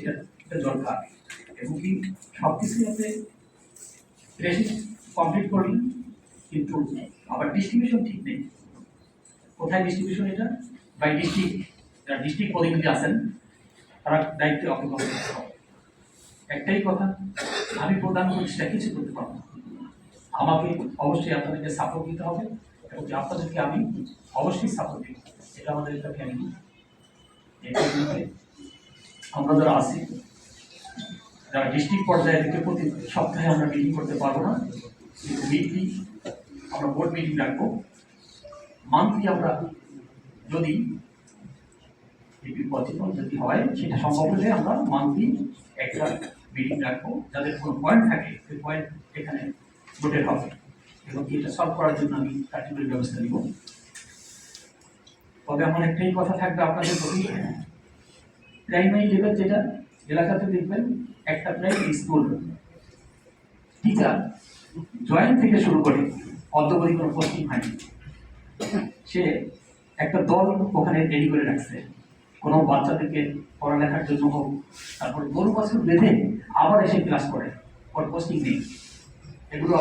এটা দরকার। এবং কি সব কিছুই আপনি রেসিস কমপ্লিট করলেন কিন্তু আবার ডিস্ট্রিবিউশন ঠিক নেই। কোথায় ডিস্ট্রিবিউশন এটা? বাই ডিস্ট্রিক্ট যারা ডিস্ট্রিক্ট প্রতিনিধি আছেন, তারা দায়িত্বে অবগত করতে হবে। একটাই কথা, আমি প্রধান উপদেষ্টা কিছু করতে পারব। আমাকে অবশ্যই আপনাদেরকে সাপোর্ট দিতে হবে, এবং আপনাদেরকে আমি অবশ্যই সাপোর্ট দিব এটা আমাদের একটা ফ্যামিলি আমরা যারা আছি। যারা ডিস্ট্রিক্ট পর্যায়ে থেকে প্রতি সপ্তাহে আমরা মিটিং করতে পারব না, কিন্তু উইকলি আমরা বোর্ড মিটিং রাখব। মান্থলি আমরা যদি পসিবল যদি হয়, সেটা সম্ভব হলে আমরা মান্থলি একটা মিটিং রাখব। যাদের কোনো পয়েন্ট থাকে, সেই পয়েন্ট এখানে ভোটের হবে। এবং এটা সলভ করার জন্য আমি কার্যকরী ব্যবস্থা নিব। তবে আমার একটাই কথা থাকবে আপনাদের প্রতি। প্রাইমারি লেভেল যেটা এলাকাতে দেখবেন, একটা প্রাইমারি স্কুল টিচার জয়েন্ট থেকে শুরু করে অদ্যবধি কোনো পোস্টিং হয়নি সে একটা দল ওখানে রেডি করে রাখছে। কোনো বাচ্চাদেরকে পড়ালেখার জন্য হোক, তারপর গরু বছর বেঁধে আবার এসে ক্লাস করে, ওর পোস্টিং নেই। এগুলো